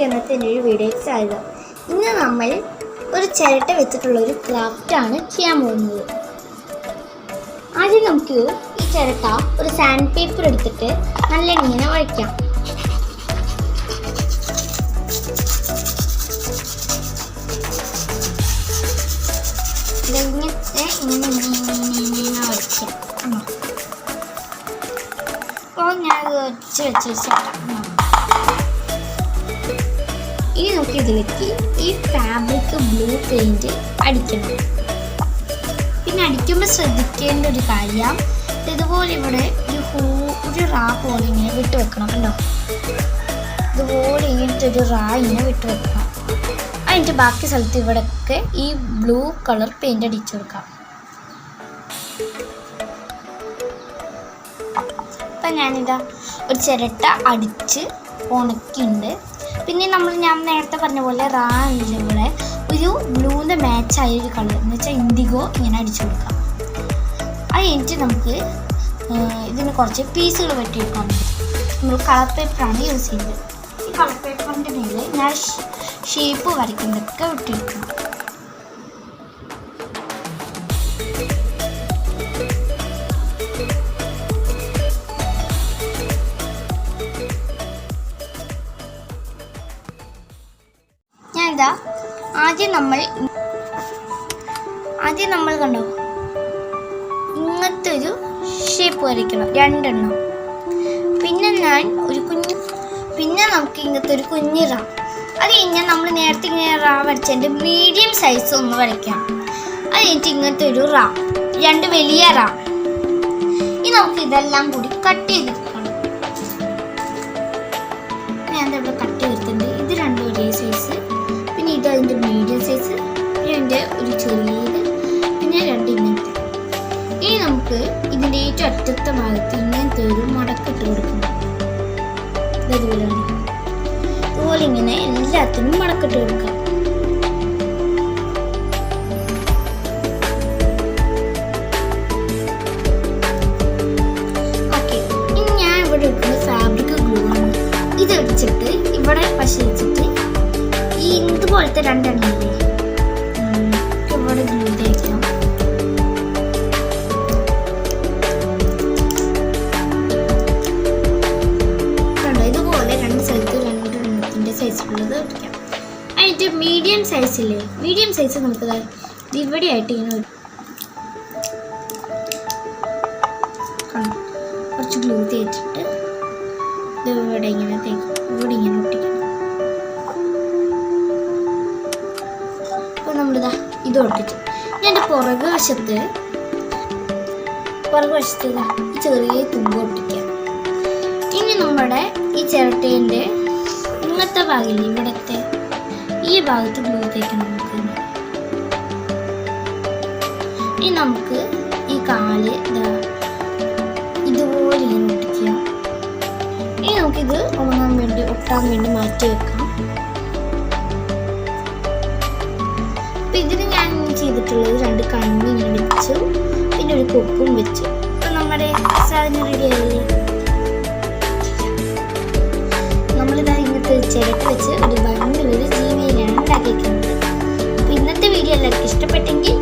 എല്ലാവർക്കും ഇന്നത്തെ ഒരു വീഡിയോയ്ക്ക് ഇന്ന് നമ്മൾ ഒരു ചിരട്ട വെച്ചിട്ടുള്ള ഒരു ക്രാഫ്റ്റാണ് ചെയ്യാൻ പോകുന്നത്. ആദ്യം നമുക്ക് ഈ ചിരട്ട ഒരു സാൻഡ് പേപ്പർ എടുത്തിട്ട് നല്ല ഇങ്ങനെ വഴിക്കാം ഞാൻ വെച്ച് വെച്ച് വെച്ചാൽ നമുക്ക് ഇതിലേക്ക് ഈ ഫാബ്രിക് ബ്ലൂ പെയിന്റ് അടിക്കണം. പിന്നെ അടിക്കുമ്പോൾ ശ്രദ്ധിക്കേണ്ട ഒരു കാര്യം ഇതുപോലെ ഇവിടെ ഒരു ഹൂ ഒരു റാ പോലെ ഇങ്ങനെ വിട്ട് വെക്കണം കേട്ടോ ഇതുപോലെ ഇങ്ങനത്തെ ഒരു റാ ഇങ്ങനെ വിട്ട് വെക്കണം. അതിന്റെ ബാക്കി സ്ഥലത്ത് ഇവിടെയൊക്കെ ഈ ബ്ലൂ കളർ പെയിന്റ് അടിച്ചു കൊടുക്കാം. അപ്പം ഞാനിതാ ഒരു ചിരട്ട അടിച്ച് ഉണക്കിണ്ട് പിന്നെ നമ്മൾ ഞാൻ നേരത്തെ പറഞ്ഞ പോലെ റാ ഇവിടെ ഒരു ബ്ലൂവിന്റെ മാച്ചായ ഒരു കളർ. എന്ന് വെച്ചാൽ ഇൻഡിഗോ ഇങ്ങനെ അടിച്ചു കൊടുക്കാം. അത് കഴിഞ്ഞിട്ട് നമുക്ക് ഇതിന് കുറച്ച് പീസുകൾ പറ്റി പറ്റും നമ്മൾ കളർ പേപ്പറാണ് യൂസ് ചെയ്യുന്നത്. ഈ കളർ പേപ്പറിന്റെ മേലെ ഞാൻ ഷേപ്പ് വരയ്ക്കുന്നതൊക്കെ വെട്ടിയെടുക്കണം ഞാനിതാ ആദ്യം നമ്മൾ ആദ്യം നമ്മൾ കണ്ടോ? ഇങ്ങനത്തെ ഒരു ഷേപ്പ് വരയ്ക്കണം. രണ്ടെണ്ണം. പിന്നെ ഞാൻ ഒരു കുഞ്ഞു പിന്നെ നമുക്ക് ഇങ്ങനത്തെ ഒരു കുഞ്ഞു റാ അത് കഴിഞ്ഞാൽ നമ്മൾ നേരത്തെ ഇങ്ങനെ റാ വരച്ചതിന്റെ മീഡിയം സൈസ് ഒന്ന് വരയ്ക്കാം. അത് കഴിഞ്ഞിട്ട് ഇങ്ങനത്തെ ഒരു റാ. രണ്ട് വലിയ റാ. ഇനി നമുക്ക് ഇതെല്ലാം കൂടി കട്ട് ചെയ്തെടുക്കണം. ഞാൻ ഇവിടെ കട്ട് ചെയ്തിട്ടുണ്ട് ഇത് രണ്ടും ഒരേ സൈസ് ഭാഗത്ത് ഇങ്ങനത്തെ ഒരു മടക്കിട്ട് കൊടുക്കണം. അതുപോലെ ഇങ്ങനെ എല്ലാത്തിനും മടക്കിട്ട് കൊടുക്കാം. ഇത് ഇവിടെ ഈ ഇതുപോലത്തെ രണ്ടെണ്ണം ഇവിടെ ഗ്ലൂ തേക്കണം മീഡിയം സൈസില്ലേ? മീഡിയം സൈസ് നമുക്ക് ഇവിടെയായിട്ട് ഇങ്ങനെ കുറച്ച് ഗ്ലൂ തേച്ചിട്ട് ഇത് ഇവിടെ ഇങ്ങനെ തേക്കും. ഇവിടെ ഇങ്ങനെ ഒട്ടിക്കണം അപ്പോൾ നമ്മളിതാ ഇത് ഒട്ടിച്ചു. ഞാൻ എന്റെ പുറകു വശത്ത് പുറകു വശത്ത് ഈ ചെറിയ തുമ്പ് ഒട്ടിക്കാം. ഇനി നമ്മുടെ ഈ ചിരട്ടേന്റെ ഇങ്ങനത്തെ ഭാഗം ഇവിടത്തെ ഈ ഭാഗത്ത് ഗ്ലൂ നമുക്ക് ഇനി നമുക്ക് ഈ കാൽ ഇതാ ഇതുപോലെ ഇങ്ങനെ ഇനി നമുക്കിത് ഉണങ്ങാൻ വേണ്ടി ഒട്ടാൻ വേണ്ടി മാറ്റി വെക്കാം. അപ്പൊ ഇതിന് ഞാൻ ചെയ്തിട്ടുള്ളത് രണ്ട് കണ്ണി വെച്ചു പിന്നെ ഒരു കൊക്കും വെച്ചു. അപ്പൊ നമ്മുടെ സാധനം റെഡി ആയില്ലേ? നമ്മളിതാ ഇങ്ങനത്തെ ചിരട്ട വെച്ച് ഷർട്ടിക്ക്